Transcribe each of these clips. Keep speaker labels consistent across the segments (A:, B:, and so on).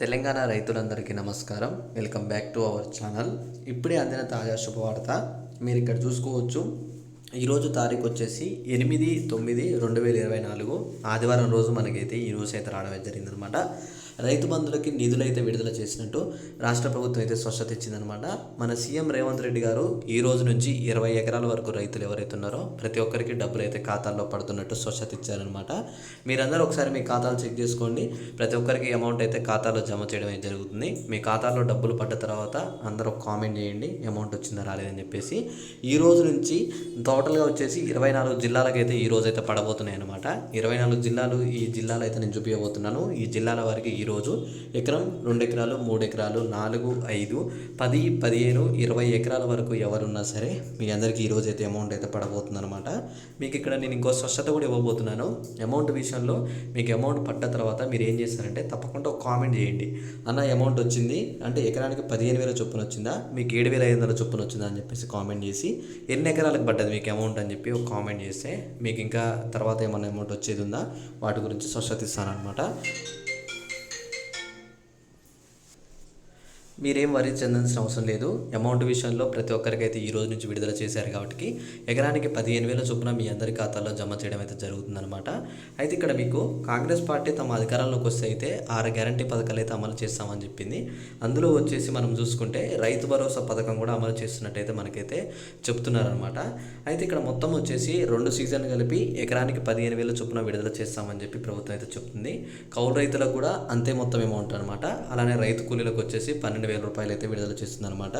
A: తెలంగాణ రైతులందరికీ నమస్కారం. Welcome back to our channel. ఇప్పుడే అందిన తాజా శుభవార్త మీరు ఇక్కడ చూసుకోవచ్చు. ఈరోజు తారీఖు వచ్చేసి ఎనిమిది తొమ్మిది రెండు వేల ఇరవై నాలుగు. ఆదివారం రోజు మనకైతే ఈ న్యూస్ అయితే రావడం జరిగిందనమాట రైతు బంధులకి నిధులైతే విడుదల చేసినట్టు రాష్ట్ర ప్రభుత్వం అయితే స్పష్టత ఇచ్చిందనమాట మన సీఎం రేవంత్ రెడ్డి గారు ఈ రోజు నుంచి ఇరవై ఎకరాల వరకు రైతులు ఎవరైతే ఉన్నారో ప్రతి ఒక్కరికి డబ్బులు అయితే ఖాతాల్లో పడుతున్నట్టు స్వచ్ఛత ఇచ్చారనమాట మీరందరూ ఒకసారి మీ ఖాతాలు చెక్ చేసుకోండి. ప్రతి ఒక్కరికి అమౌంట్ అయితే ఖాతాలో జమ చేయడం జరుగుతుంది. మీ ఖాతాలో డబ్బులు పడ్డ తర్వాత అందరూ కామెంట్ చేయండి. అమౌంట్ వచ్చిందా రాలేదని చెప్పేసి ఈ రోజు నుంచి టోటల్గా వచ్చేసి ఇరవై నాలుగు జిల్లాలకైతే ఈ రోజు అయితే పడబోతున్నాయి అనమాట ఇరవై నాలుగు జిల్లాలు ఈ జిల్లాలు అయితే నేను చూపించబోతున్నాను ఈ జిల్లాల వారికి ఈ ఈరోజు ఎకరం రెండు ఎకరాలు మూడు ఎకరాలు నాలుగు ఐదు పది పదిహేను ఇరవై ఎకరాల వరకు ఎవరున్నా సరే మీ అందరికీ ఈరోజు అయితే అమౌంట్ అయితే పడబోతుంది అనమాట మీకు ఇక్కడ నేను ఇంకో స్పష్టత కూడా ఇవ్వబోతున్నాను. అమౌంట్ విషయంలో మీకు అమౌంట్ పడ్డ తర్వాత మీరు ఏం చేస్తారంటే తప్పకుండా ఒక కామెంట్ చేయండి. అన్న అమౌంట్ వచ్చింది. అంటే ఎకరానికి పదిహేను వేల చొప్పున వచ్చిందా? మీకు ఏడు వేల ఐదు వందల చొప్పున వచ్చిందా? అని చెప్పేసి కామెంట్ చేసి ఎన్ని ఎకరాలకు పడ్డది మీకు అమౌంట్ అని చెప్పి ఒక కామెంట్ చేస్తే మీకు ఇంకా తర్వాత ఏమైనా అమౌంట్ వచ్చేది ఉందా? వాటి గురించి స్పష్టత ఇస్తానమాట మీరేం వరి చెందాల్సిన అవసరం లేదు. అమౌంట్ విషయంలో ప్రతి ఒక్కరికైతే ఈ రోజు నుంచి విడుదల చేశారు కాబట్టి ఎకరానికి పదిహేను వేల చొప్పున మీ అందరి ఖాతాల్లో జమ చేయడం అయితే జరుగుతుందన్నమాట. అయితే ఇక్కడ మీకు కాంగ్రెస్ పార్టీ తమ అధికారంలోకి వస్తే అయితే ఆరు గ్యారంటీ పథకాలు అయితే అమలు చేస్తామని చెప్పింది. అందులో వచ్చేసి మనం చూసుకుంటే రైతు భరోసా పథకం కూడా అమలు చేస్తున్నట్టయితే మనకైతే చెప్తున్నారనమాట అయితే ఇక్కడ మొత్తం వచ్చేసి రెండు సీజన్ కలిపి ఎకరానికి పదిహేను వేల చొప్పున విడుదల చేస్తామని చెప్పి ప్రభుత్వం అయితే చెప్తుంది. కౌలు రైతులకు కూడా అంతే మొత్తం అమౌంట్ అనమాట అలానే రైతు కూలీలకు వచ్చేసి పన్నెండు వేల రూపాయలు అయితే విడుదల చేస్తుందన్నమాట.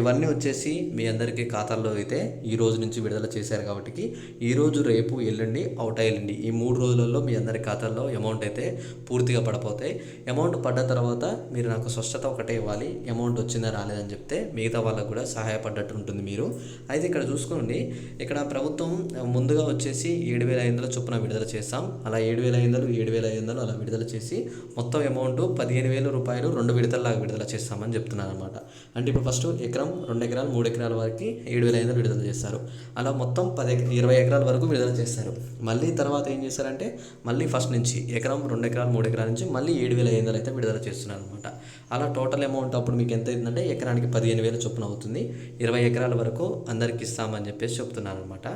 A: ఇవన్నీ వచ్చేసి మీ అందరికీ ఖాతాల్లో అయితే ఈ రోజు నుంచి విడుదల చేశారు కాబట్టి ఈ రోజు రేపు ఎల్లుండి అవుట్ అయ్యండి ఈ మూడు రోజులలో మీ అందరి ఖాతాల్లో అమౌంట్ అయితే పూర్తిగా పడిపోతాయి. అమౌంట్ పడ్డ తర్వాత మీరు నాకు స్పష్టత ఒకటే ఇవ్వాలి. అమౌంట్ వచ్చిందా రాలేదని చెప్తే మిగతా వాళ్ళకు కూడా సహాయపడ్డట్టు ఉంటుంది మీరు. అయితే ఇక్కడ చూసుకోండి. ఇక్కడ ప్రభుత్వం ముందుగా వచ్చేసి ఏడు వేల ఐదు వందల చొప్పున విడుదల చేస్తాం అలా ఏడు వేల ఐదు వందలు ఏడు వేల ఐదు వందలు అలా విడుదల చేసి మొత్తం అమౌంట్ పదిహేను వేల రూపాయలు రెండు విడతల్లాగా విడుదల చేస్తామని చెప్తున్నారు అనమాట అంటే ఇప్పుడు ఫస్ట్ ఎకరం రెండు ఎకరాలు మూడు ఎకరాల వరకు ఏడు వేల ఐదు విడుదల చేస్తారు. అలా మొత్తం పది ఇరవై ఎకరాల వరకు విడుదల చేస్తారు. మళ్ళీ తర్వాత ఏం చేస్తారంటే మళ్ళీ ఫస్ట్ నుంచి ఎకరం రెండు ఎకరాలు మూడు ఎకరాల నుంచి మళ్ళీ ఏడు వేల ఐదు అయితే విడుదల చేస్తున్నారు అనమాట అలా టోటల్ అమౌంట్ అప్పుడు మీకు ఎంత అయిందంటే ఎకరానికి పదిహేను వేల చొప్పున అవుతుంది. ఇరవై ఎకరాల వరకు అందరికి ఇస్తామని చెప్పేసి చెప్తున్నారు అనమాట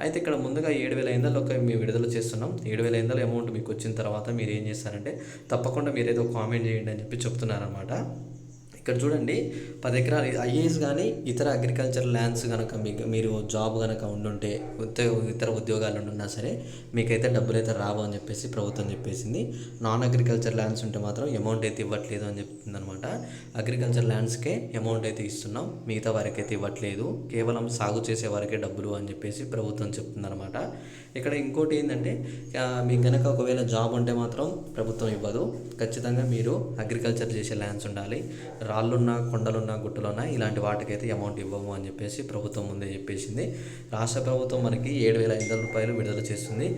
A: అయితే ఇక్కడ ముందుగా ఏడు వేల ఐదు ఒక మేము విడుదల చేస్తున్నాం. ఏడు వేల ఐదు అమౌంట్ మీకు వచ్చిన తర్వాత మీరు ఏం చేస్తారంటే తప్పకుండా మీరు ఏదో కామెంట్ చేయండి అని చెప్పి చెప్తున్నారనమాట ఇక్కడ చూడండి పది ఎకరాలు ఐఏఎస్ కానీ ఇతర అగ్రికల్చర్ ల్యాండ్స్ కనుక మీకు మీరు జాబ్ కనుక ఉండుంటే ఇతర ఉద్యోగాలు ఉండున్నా సరే మీకైతే డబ్బులు అయితే రావు అని చెప్పేసి ప్రభుత్వం చెప్పేసింది. నాన్ అగ్రికల్చర్ ల్యాండ్స్ ఉంటే మాత్రం అమౌంట్ అయితే ఇవ్వట్లేదు అని చెప్తుంది అనమాట అగ్రికల్చర్ ల్యాండ్స్కే అమౌంట్ అయితే ఇస్తున్నాం మిగతా వారికి అయితే ఇవ్వట్లేదు కేవలం సాగు చేసే వారికే డబ్బులు అని చెప్పేసి ప్రభుత్వం చెప్తుందనమాట ఇక్కడ ఇంకోటి ఏంటంటే మీకు కనుక ఒకవేళ జాబ్ ఉంటే మాత్రం ప్రభుత్వం ఇవ్వదు. ఖచ్చితంగా మీరు అగ్రికల్చర్ చేసే ల్యాండ్స్ ఉండాలి. రాళ్ళున్నా కొండలున్నా గుట్టలున్నా ఇలాంటి వాటికైతే అమౌంట్ ఇవ్వము అని చెప్పేసి ప్రభుత్వం ముందే చెప్పేసింది. రాష్ట్ర ప్రభుత్వం మనకి ఏడు వేల ఐదు వందల రూపాయలు విడుదల చేస్తుంది.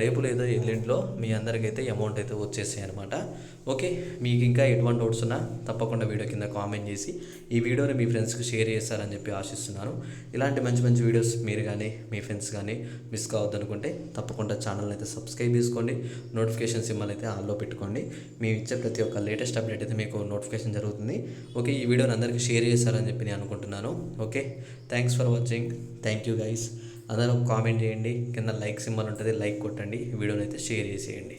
A: రేపు లేదా ఎల్లుండిలో మీ అందరికైతే అమౌంట్ అయితే వచ్చేసాయి అనమాట ఓకే మీకు ఇంకా ఎటువంటి డౌట్స్ ఉన్నా తప్పకుండా వీడియో కింద కామెంట్ చేసి ఈ వీడియోని మీ ఫ్రెండ్స్కి షేర్ చేస్తారని చెప్పి ఆశిస్తున్నాను. ఇలాంటి మంచి మంచి వీడియోస్ మీరు కానీ మీ ఫ్రెండ్స్ కానీ మిస్ కావద్దు అనుకుంటే తప్పకుండా ఛానల్ని అయితే సబ్స్క్రైబ్ చేసుకోండి. నోటిఫికేషన్ సింబల్ అయితే ఆన్లో పెట్టుకోండి. మేము ఇచ్చే ప్రతి ఒక్క లేటెస్ట్ అప్డేట్ అయితే మీకు నోటిఫికేషన్ జరుగుతుంది. ఓకే ఈ వీడియోని అందరికీ షేర్ చేస్తారని చెప్పి నేను అనుకుంటున్నాను. Okay thanks for watching thank you guys అందరూ కామెంట్ చేయండి. కింద లైక్ సింబల్ ఉంటుంది లైక్ కొట్టండి. వీడియోని అయితే షేర్ చేసేయండి.